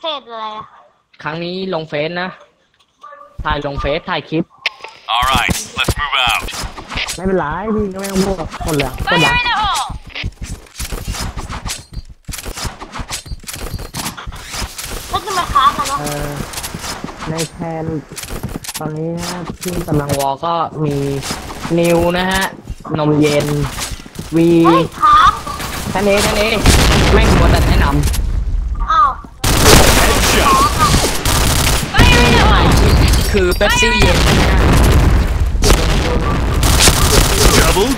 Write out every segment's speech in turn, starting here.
เพจอะไรอะครั้งนี้ลงเฟซนะ ถ่ายลงเฟซถ่ายคลิป All right, let's move out. ไม่เป็นไรพี่ก็ไม่ต้องพูดคนเหลือคนเหลือ in the hole! แล้วจะมาค้ากันวะเออในแคนตอนนี้นะที่กำลังวอก็มีนิวนะฮะ นมเย็น วีเฮ้ยค้าง ท่านเอท่านเอแม่งมัวแต่แนะนอ้ คือเป๊ปซี่เย็นนะฮะ Double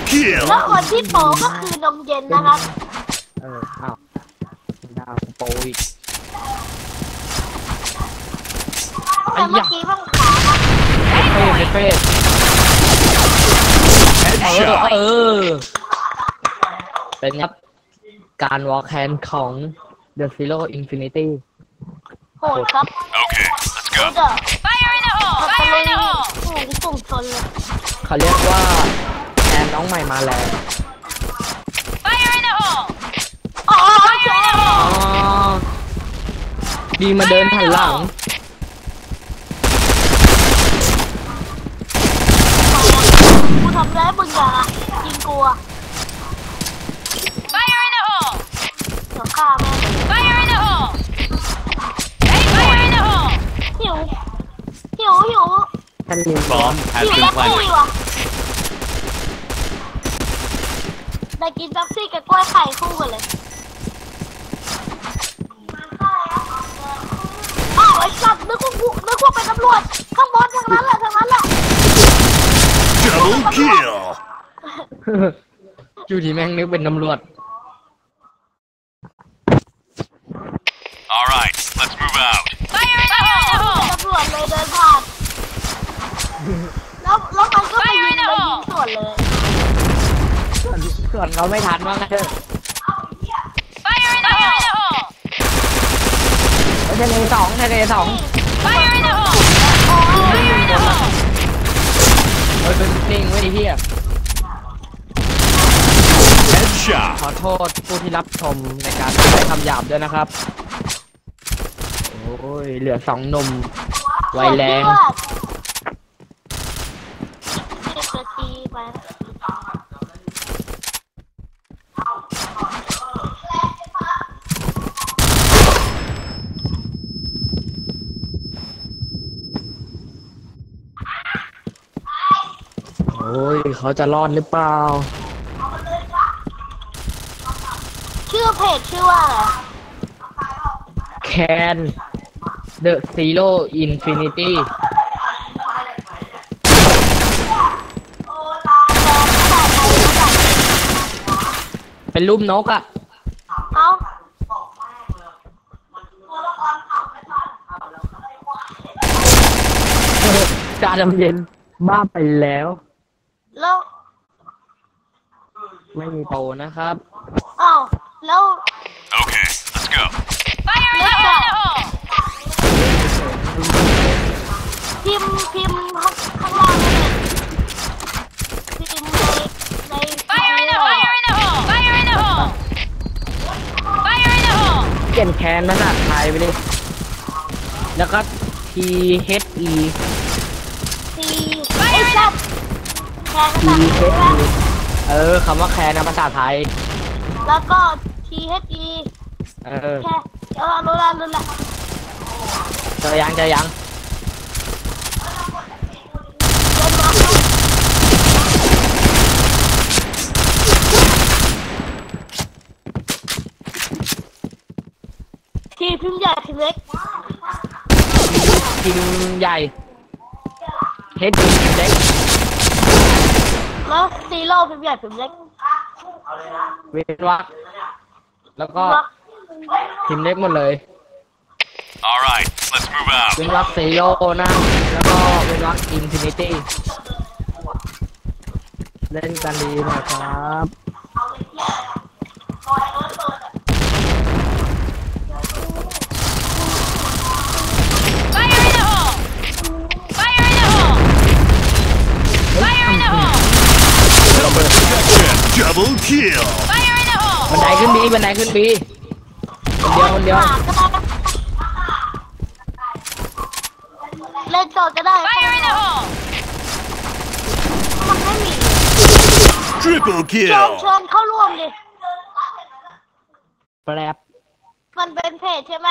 แล้ว kill. คนที่โปก็คือนมเย็นนะครับ เอออ้าวดาวโปรอีกแต่เมื่อกี้มันค้างอะเฟ่เฟ่เออ Headshot. เออ เป็นครับ การวอลแคนของ The Zero Infinity โหดครับ Okay, let's ดู go. เด้อ Fire in the hole! ตะ Fire ลุ in ย the hole! สูงสูงชนเลยเขาเรียกว่าแคนน้องใหม่มาแล้ว Fire in the hole! อ๋อ Fire in the อ๋อ hole! ดีมาเดินหันหลัง กูทำร้ายมึงอย่ายิงกูอะ Fire in the hole! เดี๋ยวฆ่าแม่ง Fire in the hole! Hey, fire in the hole! หิวหิวหิว ท่านลิง Bomb has หิว been แป๊บซี่ planted. ว่ะได้กินแป๊บซี่กับกล้วยไข่คู่กันเลยอ้าวไอ้สัตว์นึกว่ากูนึกว่าเป็นตำรวจข้างบนทางนั้นแหละทางนั้นแหละ Double kill. อยู่ที่แม่งนึกเป็นตำรวจ All right, let's move out. Fire in the hole! ตำรวจเลยเดินผ่าน แล้วแล้วมันก็ไปยิงเลยยิงสวนเลย ส่วนส่วนเขาไม่ทันว่างั้นเถอะ Fire in the hole! ทะเลสองทะเลสอง Fire in the hole! Fire in the hole! เฮ้ยเป็นนิ่งไว้ดิพี่ Headshot. ขอโทษผู้ที่รับชมในการใช้คำหยาบด้วยนะครับ โอ้ย เหลือสองหนุ่มไวแรงสิบนาทีไป โอ้ยเขาจะรอดหรือเปล่า ชื่อเพจชื่อว่าอะไร Can The Zero Infinity เป็นรูปนกอะเอ้าจาดำเย็นบ้าไปแล้ว แล้วไม่มีโปรนะครับเอ้าแล้ว Okay, let's go. Fire in the hole! พิมพ์พิมพ์ข้างข้างล่างเลยพิมพ์ในใน Fire in the hole! Fire in the hole! Fire in the hole! Fire in the hole! เปลี่ยนแคนภาษาไทยไปดิแล้วก็ T H E ทีไอ้สัตว์ แทน T ภาษา H E เออคำว่าแคนนะภาษาไทย แล้วก็ T H E เออแค่เออรู้ละรู้ละเจอยังเจอยังเดินมาทีพิมพ์ใหญ่พิมพ์เล็กทีมใหญ่ H E เล็ก แล้วซีโร่พิมพ์ใหญ่พิมพ์เล็กเวนวักแล้วก็ทีมเล็กหมดเลย All right, let's move out. เวนวักซีโร่นะแล้วก็เวนวักอินฟินิตี้เล่นกันดีนะครับ kill บันไดขึ้นบีบันไดขึ้นบีคนเดียวคนเดียวเล่นต่อนก็ได้มันไม่มี triple ช kill วนชวนเข้าร่วมดิ แปรบมันเป็นเพจใช่ไหม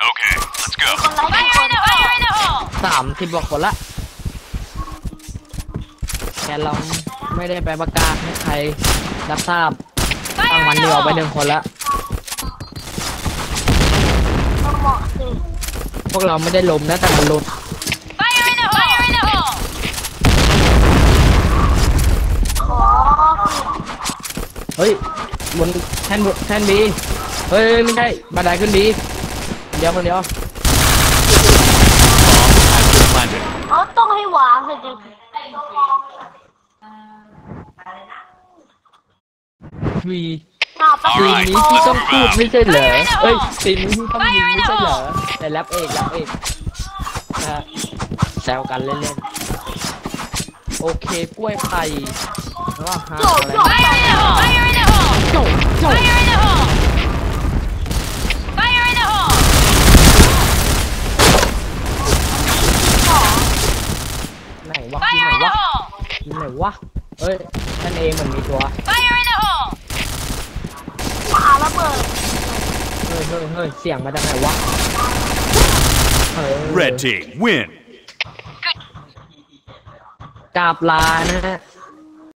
โอเ let's go. คนไลค์กี่คนสามสิบบอกคนละแกลอง ไม่ได้ไปประกาศให้ใครรับทราบตั้ง Fire วัน in เดี the ยวไปหนึ่ hole! งคนละก็เหมาะสิพวกเราไม่ได้ลมนะแต่มันลม Fire in the hole! Fire in the hole! ขอเฮ้ยบนแท่นบนแท่นบีเฮ้ยไม่ใช่บันไดขึ้นบีเดียวคนเดียว Bomb has been planted. เขาต้องให้วางเลยจริง วีหน้าประซีตูน Alright, นี้ที่ต้องพูดไม่ใช่เหรอ Fire in the hole เอ้ยซีนนี้ที่ต้องยิง Fire in ไม่ the ใช่เหรอ hole แต่แรปเอกแรปเอกนะฮะแซวกันเล่นๆ โอเคกล้วยไข่แล้วก็ฮาอะไร Fire in the hole! Fire in the hole! โจโจ Fire in the hole! Fire in the hole! ไหนวะที่ Fire ไหน in the วะ hole! ที่ไหนวะเอ้ยท่านเองเหมือนมีตัว Fire in the hole! ปาระเบิด เฮ้ยเฮ้ยเสียงมาจากไหนวะเฮ้ย Red team, win. กราบลานะฮะ